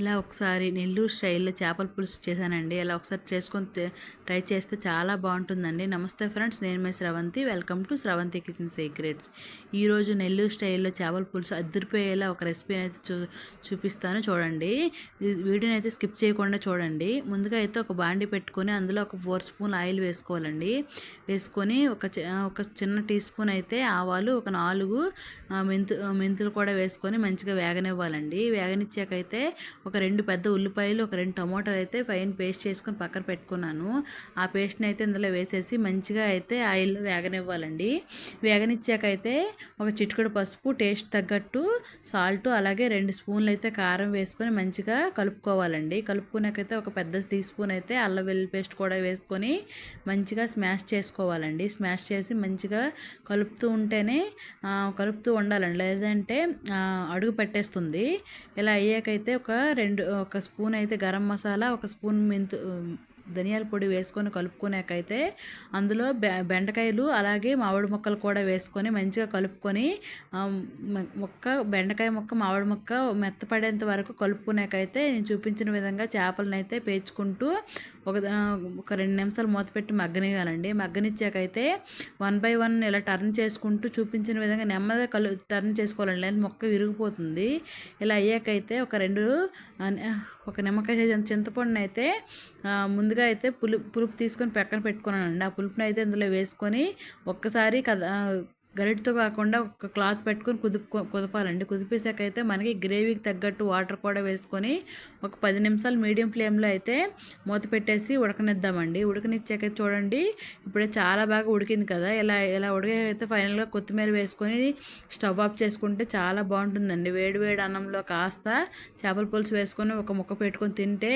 ఇలా ఒకసారి నెల్లూరు స్టైల్లో చేపల పులుసు చేశానండి. ఇలా ఒకసారి చేసుకొని ట్రై చేస్తే చాలా బాగుంటుందండి. నమస్తే ఫ్రెండ్స్ నేను మీ Sravanthi. Welcome to Sravanthi kitchen secrets. ఈరోజు నెల్లూరు స్టైల్లో చేపల పులుసు అద్దరిపోయేలా ఒక రెసిపీ అయితే చూ చూపిస్తాను చూడండి. వీడియోని అయితే స్కిప్ చేయకుండా చూడండి. ముందుగా అయితే ఒక బాండి పెట్టుకొని అందులో ఒక ఫోర్ స్పూన్ ఆయిల్ వేసుకోవాలండి. వేసుకొని ఒక ఒక చిన్న టీ స్పూన్ అయితే ఆవాలు ఒక నాలుగు మెంతు మెంతులు కూడా వేసుకొని మంచిగా వేగనివ్వాలండి. వేగనిచ్చాకైతే ఒక రెండు పెద్ద ఉల్లిపాయలు ఒక రెండు టమోటాలు అయితే ఫైన్ పేస్ట్ చేసుకొని పక్కన పెట్టుకున్నాను. ఆ పేస్ట్ని అయితే ఇందులో వేసేసి మంచిగా అయితే ఆయిల్ వేగనివ్వాలండి. వేగనిచ్చాకైతే ఒక చిటికడు పసుపు టేస్ట్ తగ్గట్టు సాల్ట్ అలాగే రెండు స్పూన్లు అయితే కారం వేసుకొని మంచిగా కలుపుకోవాలండి. కలుపుకున్నాకైతే ఒక పెద్ద టీ స్పూన్ అయితే అల్లం వెల్లుల్లి పేస్ట్ కూడా వేసుకొని మంచిగా స్మాష్ చేసుకోవాలండి. స్మాష్ చేసి మంచిగా కలుపుతూ ఉంటేనే కలుపుతూ ఉండాలండి. లేదంటే అడుగు పెట్టేస్తుంది. ఇలా అయ్యాకైతే ఒక రెండు ఒక స్పూన్ అయితే గరం మసాలా ఒక స్పూన్ మెంతు ధనియాల పొడి వేసుకొని కలుపుకునేకైతే అందులో బెండకాయలు అలాగే మామిడి ముక్కలు కూడా వేసుకొని మంచిగా కలుపుకొని మొక్క బెండకాయ ముక్క మామిడి ముక్క మెత్తపడేంత వరకు కలుపుకునేకైతే నేను చూపించిన విధంగా చేపలను అయితే పేర్చుకుంటూ ఒక ఒక రెండు నిమిషాలు మూతపెట్టి మగ్గనివ్వాలండి మగ్గనిచ్చాకైతే వన్ బై వన్ ఇలా టర్న్ చేసుకుంటూ చూపించిన విధంగా నెమ్మదిగా కలు టర్న్ చేసుకోవాలండి. లేదా మొక్క విరిగిపోతుంది. ఇలా అయ్యాకైతే ఒక రెండు ఒక నిమ్మకాయ చింతపండుని అయితే ముందుగా అయితే పులుపు పులుపు తీసుకొని పక్కన పెట్టుకున్నానండి. ఆ పులుపుని అయితే ఇందులో వేసుకొని ఒక్కసారి కదా గరిటతో కాకుండా ఒక క్లాత్ పెట్టుకొని కుదుపు కుదపాలండి. కుదిపేసాకైతే మనకి గ్రేవీకి తగ్గట్టు వాటర్ కూడా వేసుకొని ఒక పది నిమిషాలు మీడియం ఫ్లేమ్లో అయితే మూత పెట్టేసి ఉడకనిద్దామండి. ఉడకనిచ్చాక చూడండి ఇప్పుడే చాలా బాగా ఉడికింది కదా. ఇలా ఇలా ఉడికైతే ఫైనల్గా కొత్తిమీర వేసుకొని స్టవ్ ఆఫ్ చేసుకుంటే చాలా బాగుంటుందండి. వేడి వేడి అన్నంలో కాస్త చేపల పులుసు వేసుకొని ఒక ముక్క పెట్టుకొని తింటే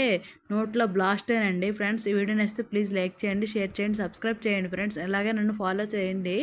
నోట్లో బ్లాస్ట్ ఫ్రెండ్స్ ఈ వీడియోని వేస్తే ప్లీజ్ లైక్ చేయండి షేర్ చేయండి సబ్స్క్రైబ్ చేయండి ఫ్రెండ్స్. అలాగే నన్ను ఫాలో చేయండి.